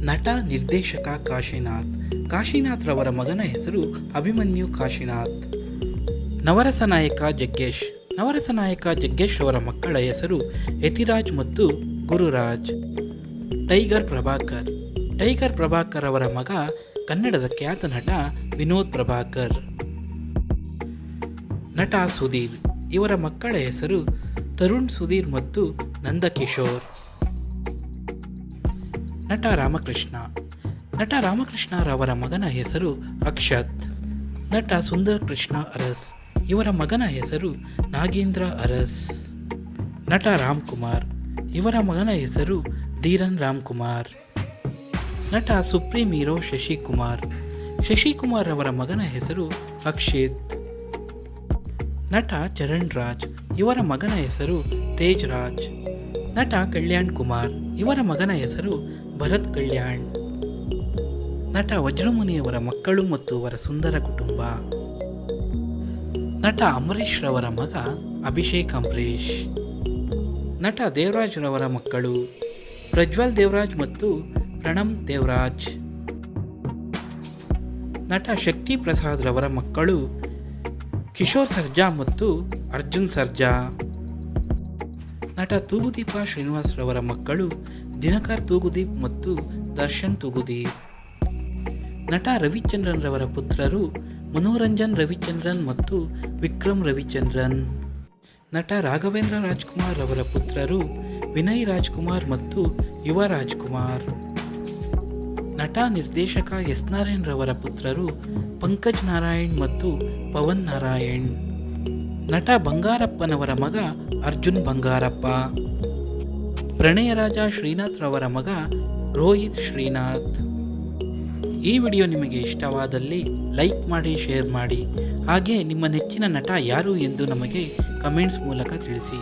ನಟ ನಿರ್ದೇಶಕ ಕಾಶಿನಾಥ್. ಕಾಶಿನಾಥ್ ರವರ ಮಗನ ಹೆಸರು ಅಭಿಮನ್ಯು ಕಾಶಿನಾಥ್. ನವರಸ ನಾಯಕ ಜಗ್ಗೇಶ್. ನವರಸ ನಾಯಕ ಜಗ್ಗೇಶ್ ಅವರ ಮಕ್ಕಳ ಹೆಸರು ಯತಿರಾಜ್ ಮತ್ತು ಗುರುರಾಜ್. ಟೈಗರ್ ಪ್ರಭಾಕರ್. ಟೈಗರ್ ಪ್ರಭಾಕರ್ ಅವರ ಮಗ ಕನ್ನಡದ ಖ್ಯಾತ ನಟ ವಿನೋದ್ ಪ್ರಭಾಕರ್. ನಟ ಸುಧೀರ್. ಇವರ ಮಕ್ಕಳ ಹೆಸರು ತರುಣ್ ಸುಧೀರ್ ಮತ್ತು ನಂದಕಿಶೋರ್. ನಟ ರಾಮಕೃಷ್ಣ. ನಟ ರಾಮಕೃಷ್ಣರವರ ಮಗನ ಹೆಸರು ಅಕ್ಷತ್. ನಟ ಸುಂದರ್ ಕೃಷ್ಣ ಅರಸ್. ಇವರ ಮಗನ ಹೆಸರು ನಾಗೇಂದ್ರ ಅರಸ್. ನಟ ರಾಮ್ಕುಮಾರ್. ಇವರ ಮಗನ ಹೆಸರು ಧೀರನ್ ರಾಮ್ಕುಮಾರ್. ನಟ ಸುಪ್ರೀಂ ಹೀರೋ ಶಶಿಕುಮಾರ್. ಶಶಿಕುಮಾರ್ ಅವರ ಮಗನ ಹೆಸರು ಅಕ್ಷಿತ್. ನಟ ಚರಣ್ ರಾಜ್. ಇವರ ಮಗನ ಹೆಸರು ತೇಜ್ ರಾಜ್. ನಟ ಕಲ್ಯಾಣ್ ಕುಮಾರ್. ಇವರ ಮಗನ ಹೆಸರು ಭರತ್ ಕಲ್ಯಾಣ್. ನಟ ವಜ್ರಮುನಿಯವರ ಮಕ್ಕಳು ಮತ್ತು ಅವರ ಸುಂದರ ಕುಟುಂಬ. ನಟ ಅಂಬರೀಷ್ ರವರ ಮಗ ಅಭಿಷೇಕ್ ಅಂಬರೀಷ್. ನಟ ದೇವರಾಜ್ ರವರ ಮಕ್ಕಳು ಪ್ರಜ್ವಲ್ ದೇವರಾಜ್ ಮತ್ತು ಪ್ರಣಮ್ ದೇವರಾಜ್. ನಟ ಶಕ್ತಿ ಪ್ರಸಾದ್ ರವರ ಮಕ್ಕಳು ಕಿಶೋರ್ ಸರ್ಜಾ ಮತ್ತು ಅರ್ಜುನ್ ಸರ್ಜಾ. ನಟ ತೂಗುದೀಪ ಶ್ರೀನಿವಾಸ್ ರವರ ಮಕ್ಕಳು ದಿನಕರ್ ತೂಗುದೀಪ್ ಮತ್ತು ದರ್ಶನ್ ತೂಗುದೀಪ್. ನಟ ರವಿಚಂದ್ರನ್ ರವರ ಪುತ್ರರು ಮನೋರಂಜನ್ ರವಿಚಂದ್ರನ್ ಮತ್ತು ವಿಕ್ರಮ್ ರವಿಚಂದ್ರನ್. ನಟ ರಾಘವೇಂದ್ರ ರಾಜ್ಕುಮಾರ್ ಅವರ ಪುತ್ರರು ವಿನಯ್ ರಾಜ್ಕುಮಾರ್ ಮತ್ತು ಯುವ ರಾಜ್ಕುಮಾರ್. ನಟ ನಿರ್ದೇಶಕ ಎಸ್ ನಾರಾಯಣ್ ರವರ ಪುತ್ರರು ಪಂಕಜ್ ನಾರಾಯಣ್ ಮತ್ತು ಪವನ್ ನಾರಾಯಣ್. ನಟ ಬಂಗಾರಪ್ಪನವರ ಮಗ ಅರ್ಜುನ್ ಬಂಗಾರಪ್ಪ. ಪ್ರಣಯರಾಜ ಶ್ರೀನಾಥ್ ರವರ ಮಗ ರೋಹಿತ್ ಶ್ರೀನಾಥ್. ಈ ವಿಡಿಯೋ ನಿಮಗೆ ಇಷ್ಟವಾದಲ್ಲಿ ಲೈಕ್ ಮಾಡಿ, ಶೇರ್ ಮಾಡಿ. ಹಾಗೆ ನಿಮ್ಮ ನೆಚ್ಚಿನ ನಟ ಯಾರು ಎಂದು ನಮಗೆ ಕಮೆಂಟ್ಸ್ ಮೂಲಕ ತಿಳಿಸಿ.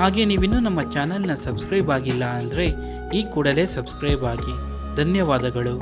ಹಾಗೆ ನೀವಿನ್ನೂ ನಮ್ಮ ಚಾನಲ್ನ ಸಬ್ಸ್ಕ್ರೈಬ್ ಆಗಿಲ್ಲ ಅಂದರೆ ಈ ಕೂಡಲೇ ಸಬ್ಸ್ಕ್ರೈಬ್ ಆಗಿ. ಧನ್ಯವಾದಗಳು.